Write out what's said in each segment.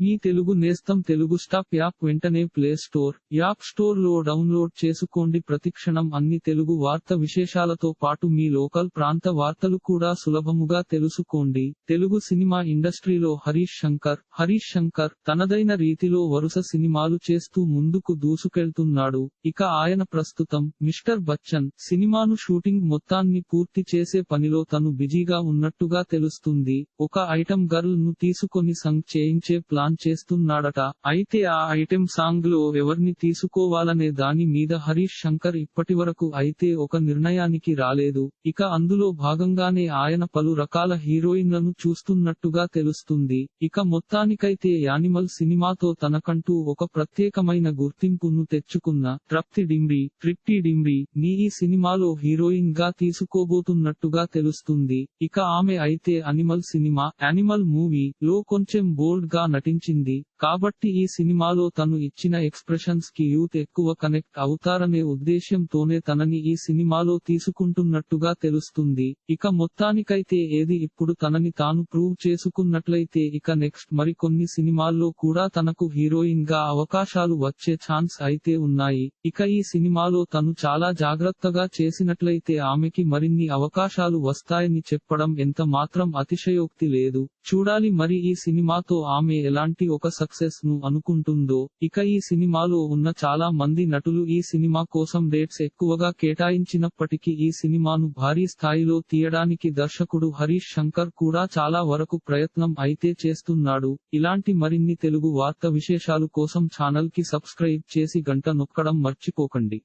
మీ తెలుగు నేస్తం Telugu stop app వెంటనే play store app స్టోర్లో డౌన్లోడ్ చేసుకోండి. ప్రతిక్షణం అన్ని తెలుగు వార్త విశేషాలతో పాటు మీ లోకల్ ప్రాంత వార్తలు కూడా సులభముగా తెలుసుకోండి. తెలుగు సినిమా ఇండస్ట్రీలో హరీష్ శంకర్ హరీష్ శంకర్ తనదైన రీతిలో వరుస సినిమాలు చేస్తూ ముందుకు దూసుకెళ్తున్నాడు. ఇక ఆయన ప్రస్తుతం మిస్టర్ బచ్చన్ సినిమాను షూటింగ్ మొత్తాన్ని పూర్తి చేసే పనిలో తను బిజీగా ఉన్నట్టుగా తెలుస్తుంది. ఒక ఐటమ్ గర్ల్ను తీసుకొని సంగ్ చేయించే ప్లాన్ చేస్తున్నాడట. అయితే ఆ ఐటెం సాంగ్లో ఎవరిని తీసుకోవాలనే దాని మీద హరీష్ శంకర్ ఇప్పటివరకు అయితే ఒక నిర్ణయానికి రాలేదు. ఇక అందులో భాగంగానే ఆయన పలు రకాల హీరోయిన్లను చూస్తున్నట్టుగా తెలుస్తుంది. ఇక మొత్తానికైతే యానిమల్ సినిమాతో తనకంటూ ఒక ప్రత్యేకమైన గుర్తింపును తెచ్చుకున్న తృప్తి డింబ్రి ట్రిట్టి డింబ్రి నీ ఈ సినిమాలో హీరోయిన్గా తీసుకోబోతున్నట్టుగా తెలుస్తుంది. ఇక ఆమె అయితే అనిమల్ సినిమా యానిమల్ మూవీ లో కొంచెం బోల్డ్గా అనిపించింది. కాబట్టి ఈ సినిమాలో తను ఇచ్చిన ఎక్స్ప్రెషన్స్కి యూత్ ఎక్కువ కనెక్ట్ అవుతారనే ఉద్దేశ్యంతోనే తనని ఈ సినిమాలో తీసుకుంటున్నట్టుగా తెలుస్తుంది. ఇక మొత్తానికైతే ఏది ఇప్పుడు తనని తాను ప్రూవ్ చేసుకున్నట్లయితే ఇక నెక్స్ట్ మరికొన్ని సినిమాల్లో కూడా తనకు హీరోయిన్గా అవకాశాలు వచ్చే ఛాన్స్ అయితే ఉన్నాయి. ఇక ఈ సినిమాలో తను చాలా జాగ్రత్తగా చేసినట్లయితే ఆమెకి మరిన్ని అవకాశాలు వస్తాయని చెప్పడం ఎంత మాత్రం అతిశయోక్తి లేదు. చూడాలి మరి ఈ సినిమాతో ఆమె ఎలా ఎలాంటి ఒక సక్సెస్ను అనుకుంటుందో ఇక ఈ సినిమాలో ఉన్న చాలా మంది నటులు ఈ సినిమా కోసం రేట్స్ ఎక్కువగా కేటాయించినప్పటికీ ఈ సినిమాను భారీ స్థాయిలో తీయడానికి దర్శకుడు హరీష్ శంకర్ కూడా చాలా వరకు ప్రయత్నం అయితే చేస్తున్నాడు. ఇలాంటి మరిన్ని తెలుగు వార్త విశేషాలు కోసం ఛానల్కి సబ్స్క్రైబ్ చేసి గంట నొక్కడం మర్చిపోకండి.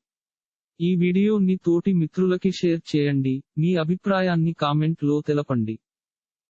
ఈ వీడియోని తోటి మిత్రులకి షేర్ చేయండి. మీ అభిప్రాయాన్ని కామెంట్లో తెలపండి.